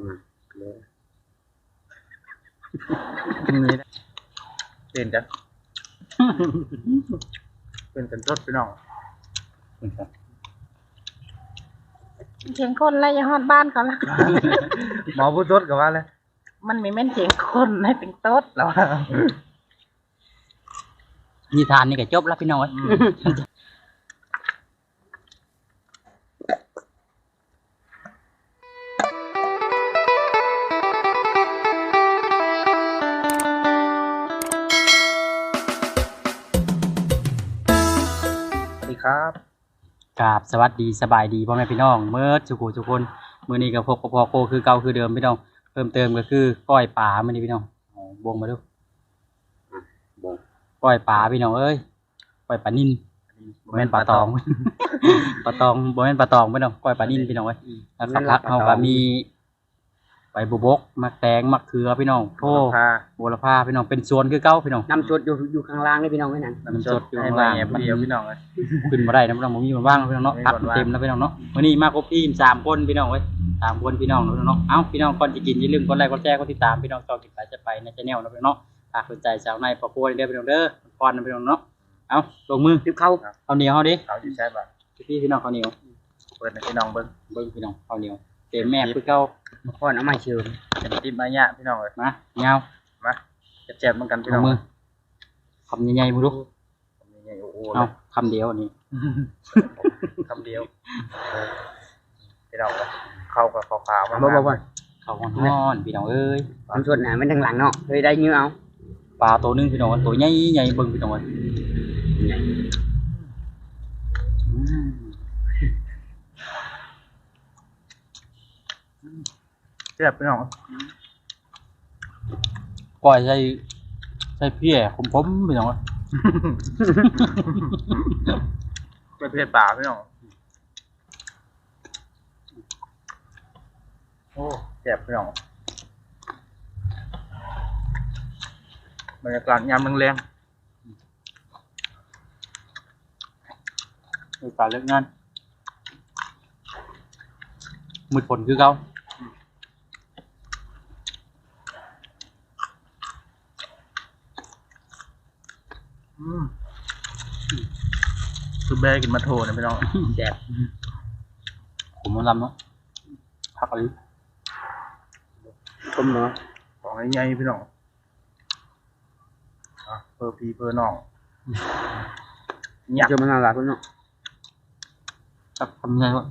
อืมเลยนี่นะเปลี่ยนกันเป็นกันรถพี่น้องเสียงคนแล้วอย่าฮอดบ้านเขาละหมอพูดรถกับว่าเลยมันมีแม่นเสียงคนให้เป็นโต๊ดแล้วนิทานนี่ก็จบแล้วพี่น้อง บสวัสดีสบายดีพ่อแม่พี่น้องเมื่อสุขุทุกคนมื้อนี้ก็พบกับพ่อโคคือเก่าคือเดิมพี่น้องเพิ่มเติมก็คือก้อยปลามื้อนี้พี่น้องเอาบวงมาดูบ่ก้อยปลาพี่น้องเอ้ยก้อยปลานิ่นบ่แม่นปลาตองปลาตองบ่แม่นปลาตองพี่น้องก้อยปลานิ่นพี่น้องเอ้ยแล้วก็พักเฮาก็มี ใบบุบกมักแตงมักเขือพี่น้องโทพาโบระพาพี่น้องเป็นสวนคือเก่าพี่น้องน้ำสดอยู่อยู่ข้างล่างนี่พี่น้องไว้นั่นน้ำสดอยู่ให้ข้างมาล่างแอบเดียวพี่น้องเลยขึ้นมาได้นะพี่น้องผมมีมันว่างแล้วพี่น้องเนาะมีพักมันว่างเต็มแล้วพี่น้องเนาะวันนี้มาครบทีมสามคนพี่น้องเว้ยสามคนพี่น้องเนาะพี่น้องเนาะเอ้าพี่น้องก่อนจะกินอย่าลืมกดไลค์กดแชร์กดติดตามพี่น้องจอกินไปจะไปในชาแนลนะพี่น้องเนาะฝากสนใจสาวในปะปัวเด้อพี่น้องเด้อพรนะพี่น้องเนาะเอ้าลงมือติบเข้าข้าวเหนียวเฮาดิเขาอยู่ใช่ป่ะพี่พี่น้องข้าวเหนียวเปิดให้พี่น้องเบิ้งเบิ่งพี่น้องข้าวเหนียว เต็มแม่คือเก่าพ่อนเอามาเชิญเป็นติมมายะพี่น้องเลยมาเงามาเจ็บๆเหมือนกันพี่ลน้องงมือคำใหญ่ๆมึงดูนี่ไงโอ้โหเอาคำเดียวนี่คำเดียวเออพี่น้องเลยเข้ากับขาวๆเอามาบ่บ่บ่ข้าวฮ้อนๆพี่น้องเอ้ยน้ำสดน่ะมันทางหลังเนาะเคยได้ยื้อเอาปลาตัวหนึงพี่น้องตัวใหญ่ๆเบิ่งพี่น้องเอ้ยอืม เจ็บพี่น้องก้อยใส่ใส่เพี้ยขมๆพี่น้องเอ้ยไปเพศป่าพี่น้องโอ้เจ็บพี่น้องบรรยากาศยามแรงโอกาสเลิกงาน มืดฝนคือเก่าๆอืมคือแบกินมาโทนะพี่น้องแซ่บผมมันลำเนาะพักอะไรต้มเนาะของใหญ่ๆพี่น้องอะเพอพีเพอน้องยักเจอมันน่ารักเนาะพักทำไงวะ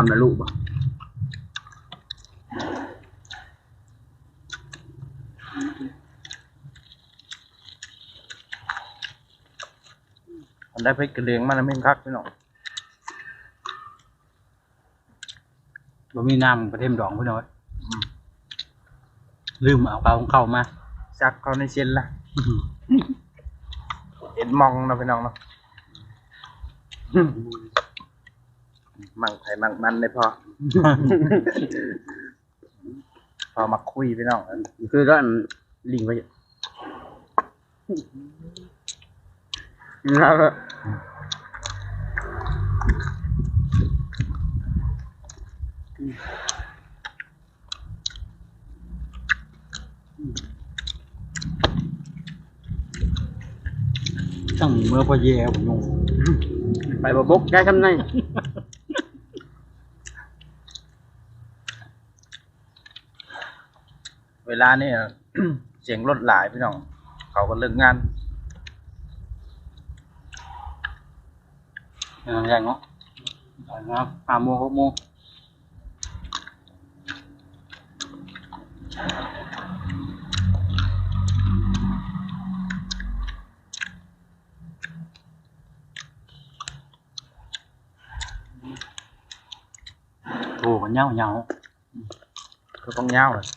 คำละลูกบ่มันได้เพชรกระเลียงมาแล้วไม่คักพี่น้องบ่มีน้ำกระเทียมดองพี่น้อยลืมเอาปลาของเข้ามาจักเข้าในเส้นละเห็นมองนะพี่น้องเนาะ มั่งไผ่มั่งมันเลยพอ พอมาคุยพี่น้องคือร้อนลิงไปแล้วก็ตั้งเมื่อพอแย่ผมงงไปบ่บกได้ทำไง ลานี่ เสียงรถหลายพี่น้อง เขาก็เลิกงาน เอออย่างเนาะนะครับห้าโมงหกโมงโอ้มันเหงาเหงา ก็ต้องยาวเลย ครับสองคุณชื่ออะ ผมยื้อเลยโอ้ผักเหงา เออเดี๋ยวเขาอยู่ข้างล่าง ของปลอมนะของแท้เหมือนล่ะ กินชุ่มๆหน่อย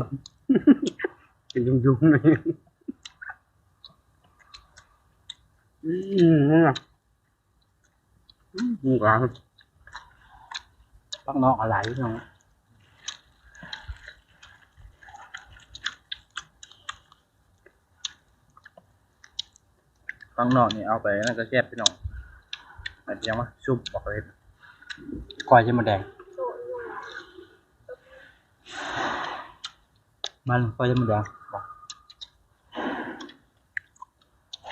มๆกินชุ่มๆหน่อยอืมนี่ไงอืมหวานปักนอกอะไรพี่น้อง ข้างนอกนี่เอาไปนั่นก็แซ่บพี่น้องอันยังวะซุปบอกเลยก้อยจะมาแดง มันก้อยจะมาแดงบอก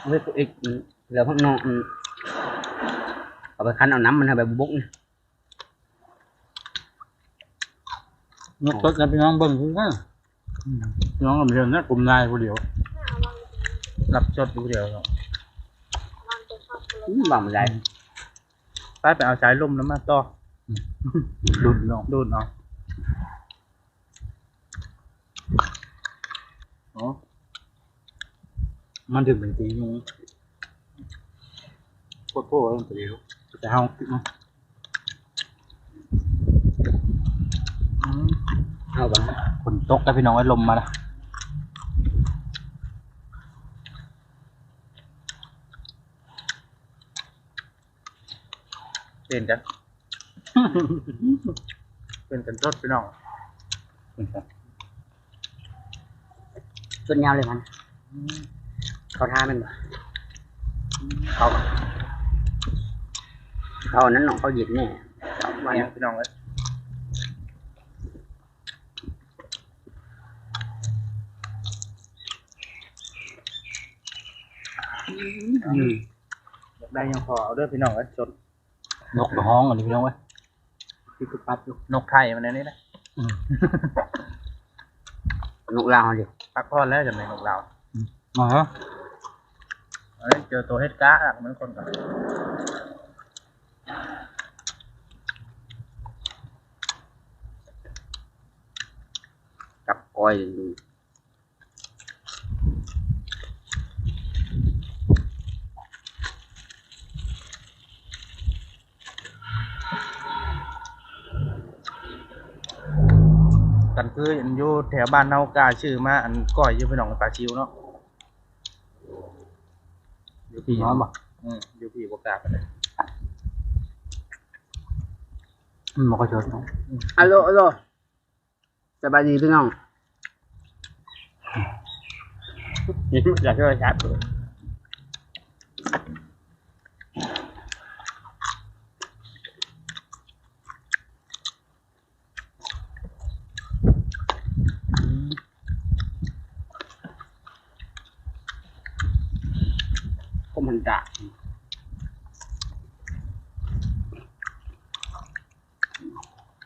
với cái ít giờ phát nọ ở bên khăn nào nắm mình hay bài bụng นกตัวกันพี่น้องเบิ่งคือกันพี่น้องกับเรียนนะกลุ่มนายผู้เดียวรับชดดูเดียวเนาะ bằng lại ไปไปเอาสายลมแล้วมาต่อดุนน้องดูดเนาะโอ้มันถึงเป็นตียุงโคตรโคตรเป็นตียุงแต่เฮาเนาะเอา bằng ฝนตกแล้วพี่น้องไอ้ลมมาละ เปลี่ยนกันเป็นกันชดพี่น้อง chốt nhau lên anh เขาท่ามันบ่เขาเขาอันนั้นน้องเขาหยิบแน่สองวันเนี่ยพี่น้องเอ้ยอืมอยากได้ยังพอเอาเด้อพี่น้องเอ้ยชด นกกับห้องอันนี้พี่น้องเว้ยที่ตุ๊กปั๊บลูกนกไทยมันอันนี้นะนกลาวดิพักพอนแล้วจะเป็นนกเราวมาฮะเอ้ยเจอตัวเฮ็ดก้าอะเหมือนคนกันกับก้อยดู กัน คืออันอยู่แถวบ้านเฮากาชื่อมาอันก้อยอยู่พี่น้องปลาชิวเนาะอยู่พี่น้องบ่อืมอยู่พี่บกล้ากันเลยอืมบ่ค่อยชดน้องฮัลโหลฮัลโหลสบายดีพี่น้องอยากช่วยชัดเล của mình trả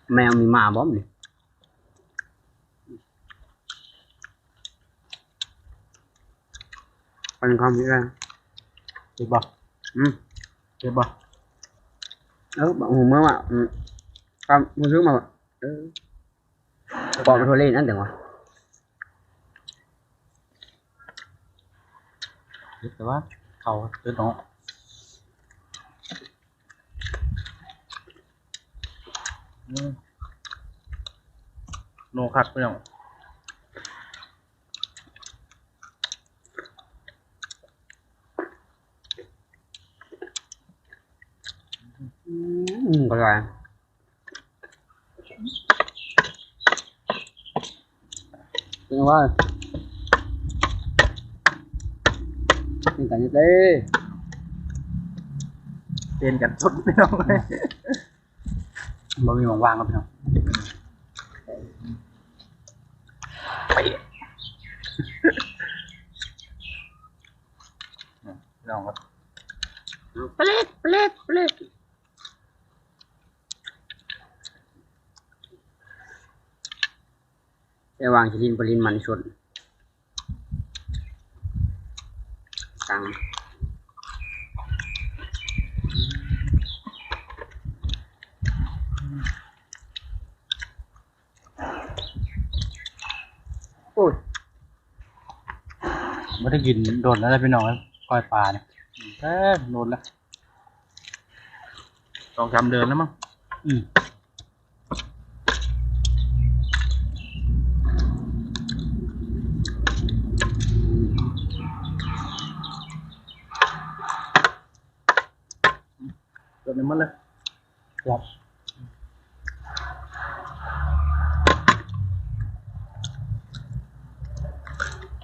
mèo mình mà bấm đi con không biết ra. Tuyệt vời ừ. Tuyệt vời đó bọn hùng mới mà ừ. không mua nước mà ừ. bỏ thôi lên ăn được rồi. Good luck. เขาเจ็บน้องอืมโนคักพี่น้อง ừ có rồi Đúng rồi Mình cảnh như thế เป็นกันชดพี่น้องเลยบ่มีหมองว่างครับพี่น้องพี่น้องครับ Pelit, pelit, pelit. Cái vàng chỉ จัง โอ้ยไม่ได้กินโดนแล้วได้พี่น้องคอยปลาเนี่ยแป๊โดนแล้วสองสำเดิอนแล้วมั้งอืม เดือนนึงมันเลยครับ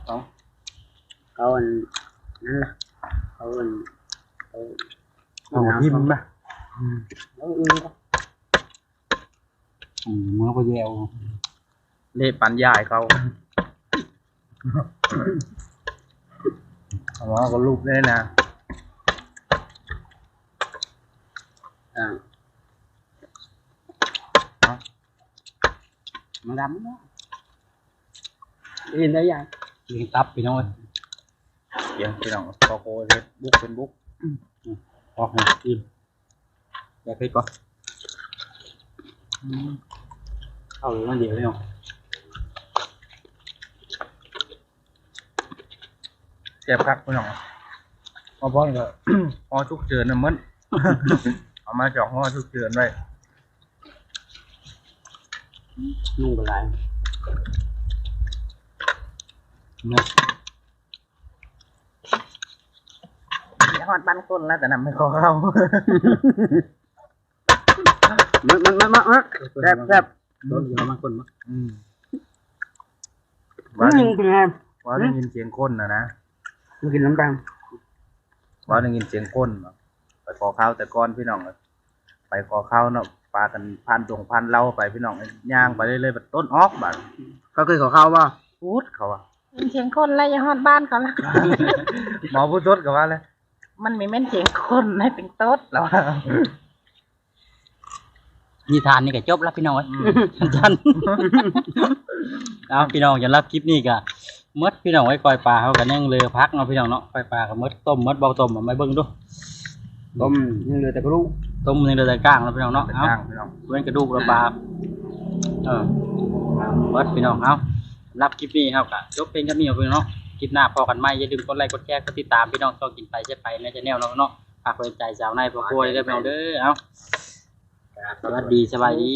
เขาเขาอันนั่นล่ะเขาอันเขาเอาทิมปะเขาอื่นก็อืมเมื่อพอแยวเล่ปันยายเขาเอาว่าก็รูปได้นะ อ่า มันดำเนาะเห็นได้ยังเลี้ยงตับพี่น้องเอ้ยเดี๋ยวพี่น้องพอโคเฮ็ดบุ๊กเป็นบุ๊กออกให้อิ่มอยากให้ก่อนอืมเข้าเลยมันเดียวพี่น้องเจ็บคักพี่น้องพอพ่อก็ห่อชุกเจินน่ะมัน เอามาจอกห่อชุกเจินไว้นุ่งเป็นไรเนี่ยยอดบ้านคนแล้วแต่นำไม่ขอเข้ามันมันมันมันมันแซ่บแซ่บโดนเยอะมากคนมากอืมอืว่าได้มเป็นไงว่าได้ยินเสียงก้นนะนะมันกินน้ำตาลว่าได้ยินเสียงก้นเนาะไปขอข้าวแต่ก้อนพี่น้องอะ ไปขอข้าวเนาะปลากันพันตรงพันเล่าไปพี่น้องย่างไปเรื่อยๆแบบต้นออกบัดเขาเคยขอข้าวป่ะพูดเขาอะเป็นเสียงคนไล่ยาฮอดบ้านเขาละหมอพูดทดกับว่าเลยมันมีแม่นเสียงคนในเป็นโต๊ดแล้วนิทานนี่ก็จบแล้วพี่น้องเอ้ยจันเอาพี่น้องจะรับคลิปนี้ก็มดพี่น้องไว้กอยปลาเขากันยังเรือพักเนาะพี่น้องเนาะกอยปลากับมดต้มมดเบาต้มเอาไม่เบิ่งดู ต้มยังเหลือแต่กระดูกต้มในเรือแต่ก้างแล้วพี่น้องเนาะเป็นเอาย่างพี่น้องเว้นกระดูกระบาเออมดพี่น้องเอารับคลิปนี้ครับก็จบเป็นกันมีพี่น้องเนาะคลิปหน้าพอกันไหมอย่าลืมกดไลค์กดแชร์กดติดตามพี่น้องชอบกินไปใช่ไปในชาแนลเนาะเนาะฝากไว้ใจสาวในพอครัวเลยเด้อพี่น้องเด้อเอาสวัสดีสบายดี